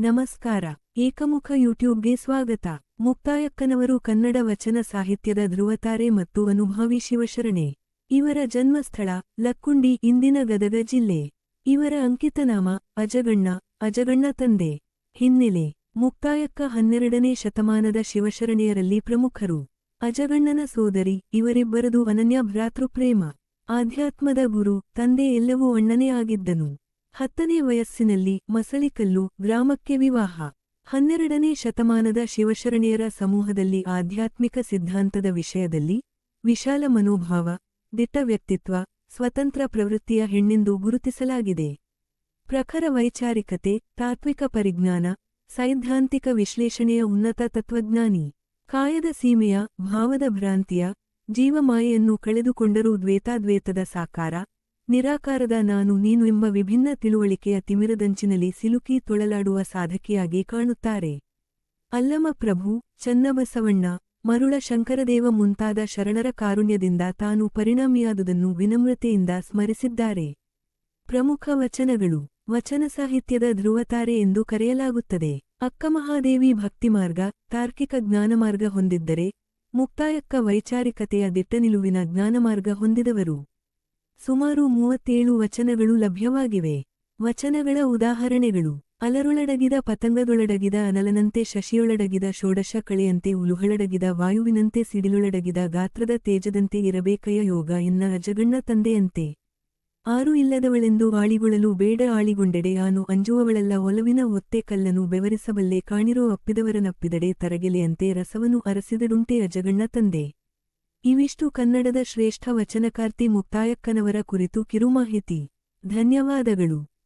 ನಮಸ್ಕಾರ. ಏಕಮುಖ ಯೂಟ್ಯೂಬ್ಗೆ ಸ್ವಾಗತ. ಮುಕ್ತಾಯಕ್ಕನವರು ಕನ್ನಡ ವಚನ ಸಾಹಿತ್ಯದ ಧ್ರುವತಾರೆ ಮತ್ತು ಅನುಭವಿ ಶಿವಶರಣೆ. ಇವರ ಜನ್ಮಸ್ಥಳ ಲಕ್ಕುಂಡಿ ಇಂದಿನ ಗದಗ ಜಿಲ್ಲೆ. ಇವರ ಅಂಕಿತನಾಮ ಅಜಗಣ್ಣ ಅಜಗಣ್ಣ ತಂದೆ. ಹಿನ್ನೆಲೆ ಮುಕ್ತಾಯಕ್ಕ ಹನ್ನೆರಡನೇ ಶತಮಾನದ ಶಿವಶರಣೆಯರಲ್ಲಿ ಪ್ರಮುಖರು. ಅಜಗಣ್ಣನ ಸೋದರಿ, ಇವರಿಬ್ಬರದು ಅನನ್ಯ ಭ್ರಾತೃಪ್ರೇಮ. ಆಧ್ಯಾತ್ಮದ ಗುರು, ತಂದೆ ಎಲ್ಲವೂ ಅಣ್ಣನೇ ಆಗಿದ್ದನು. ಹತ್ತನೇ ವಯಸ್ಸಿನಲ್ಲಿ ಮಸಳಿಕಲ್ಲು ಗ್ರಾಮಕ್ಕೆ ವಿವಾಹ. ಹನ್ನೆರಡನೇ ಶತಮಾನದ ಶಿವಶರಣೆಯರ ಸಮೂಹದಲ್ಲಿ ಆಧ್ಯಾತ್ಮಿಕ ಸಿದ್ಧಾಂತದ ವಿಷಯದಲ್ಲಿ ವಿಶಾಲ ಮನೋಭಾವ, ದಿಟ್ಟ ವ್ಯಕ್ತಿತ್ವ, ಸ್ವತಂತ್ರ ಪ್ರವೃತ್ತಿಯ ಹೆಣ್ಣೆಂದು ಗುರುತಿಸಲಾಗಿದೆ. ಪ್ರಖರ ವೈಚಾರಿಕತೆ, ತಾತ್ವಿಕ ಪರಿಜ್ಞಾನ, ಸೈದ್ಧಾಂತಿಕ ವಿಶ್ಲೇಷಣೆಯ ಉನ್ನತ ತತ್ವಜ್ಞಾನಿ. ಕಾಯದ ಸೀಮೆಯ, ಭಾವದ ಭ್ರಾಂತಿಯ, ಜೀವಮಾಯೆಯನ್ನು ಕಳೆದುಕೊಂಡರೂ ದ್ವೇತಾದ್ವೇತದ ಸಾಕಾರ ನಿರಾಕಾರದ ನಾನು ನೀನು ಎಂಬ ವಿಭಿನ್ನ ತಿಳುವಳಿಕೆಯ ತಿಮಿರದಂಚಿನಲ್ಲಿ ಸಿಲುಕಿ ತೊಳಲಾಡುವ ಸಾಧಕಿಯಾಗಿ ಕಾಣುತ್ತಾರೆ. ಅಲ್ಲಮ ಪ್ರಭು, ಚನ್ನಬಸವಣ್ಣ, ಮರುಳ ಶಂಕರದೇವ ಮುಂತಾದ ಶರಣರ ಕಾರುಣ್ಯದಿಂದ ತಾನು ಪರಿಣಾಮಿಯಾದುದನ್ನು ವಿನಮ್ರತೆಯಿಂದ ಸ್ಮರಿಸಿದ್ದಾರೆ. ಪ್ರಮುಖ ವಚನಗಳು, ವಚನ ಸಾಹಿತ್ಯದ ಧ್ರುವತಾರೆ ಎಂದು ಕರೆಯಲಾಗುತ್ತದೆ. ಅಕ್ಕಮಹಾದೇವಿ ಭಕ್ತಿಮಾರ್ಗ, ತಾರ್ಕಿಕ ಜ್ಞಾನಮಾರ್ಗ ಹೊಂದಿದ್ದರೆ, ಮುಕ್ತಾಯಕ್ಕ ವೈಚಾರಿಕತೆಯ ದಿಟ್ಟನಿಲುವಿನ ಜ್ಞಾನಮಾರ್ಗ ಹೊಂದಿದವರು. ಸುಮಾರು ಮೂವತ್ತೇಳು ವಚನಗಳು ಲಭ್ಯವಾಗಿವೆ. ವಚನಗಳ ಉದಾಹರಣೆಗಳು. ಅಲರೊಳಡಗಿದ ಪತಂಗದೊಳಡಗಿದ ಅನಲನಂತೆ ಶಶಿಯೊಳಡಗಿದ ಷೋಡಶ ಕಳೆಯಂತೆ ಉಲುಹಳಡಗಿದ ವಾಯುವಿನಂತೆ ಸಿಡಿಲೊಳಡಗಿದ ಗಾತ್ರದ ತೇಜದಂತೆ ಇರಬೇಕಯ ಯೋಗ ಎನ್ನ ಅಜಗಣ್ಣ ತಂದೆಯಂತೆ. ಆರು ಇಲ್ಲದವಳೆಂದು ಆಳಿಗೊಳ್ಳಲು ಬೇಡ ಆಳಿಗೊಂಡೆಡೆ ಆನು ಅಂಜುವವಳೆಲ್ಲ ಒಲವಿನ ಒತ್ತೆ ಕಲ್ಲನು ಬೆವರಿಸಬಲ್ಲೆ ಕಾಣಿರೋ ಅಪ್ಪಿದವರನಪ್ಪಿದಡೆ ತರಗೆಲೆಯಂತೆ ರಸವನು ಅರಸಿದಡುಂಟೆ ಅಜಗಣ್ಣ ತಂದೆ. ಇವಿಷ್ಟು ಕನ್ನಡದ ಶ್ರೇಷ್ಠ ವಚನಕಾರ್ತಿ ಮುಕ್ತಾಯಕ್ಕನವರ ಕುರಿತು ಕಿರುಮಾಹಿತಿ. ಧನ್ಯವಾದಗಳು.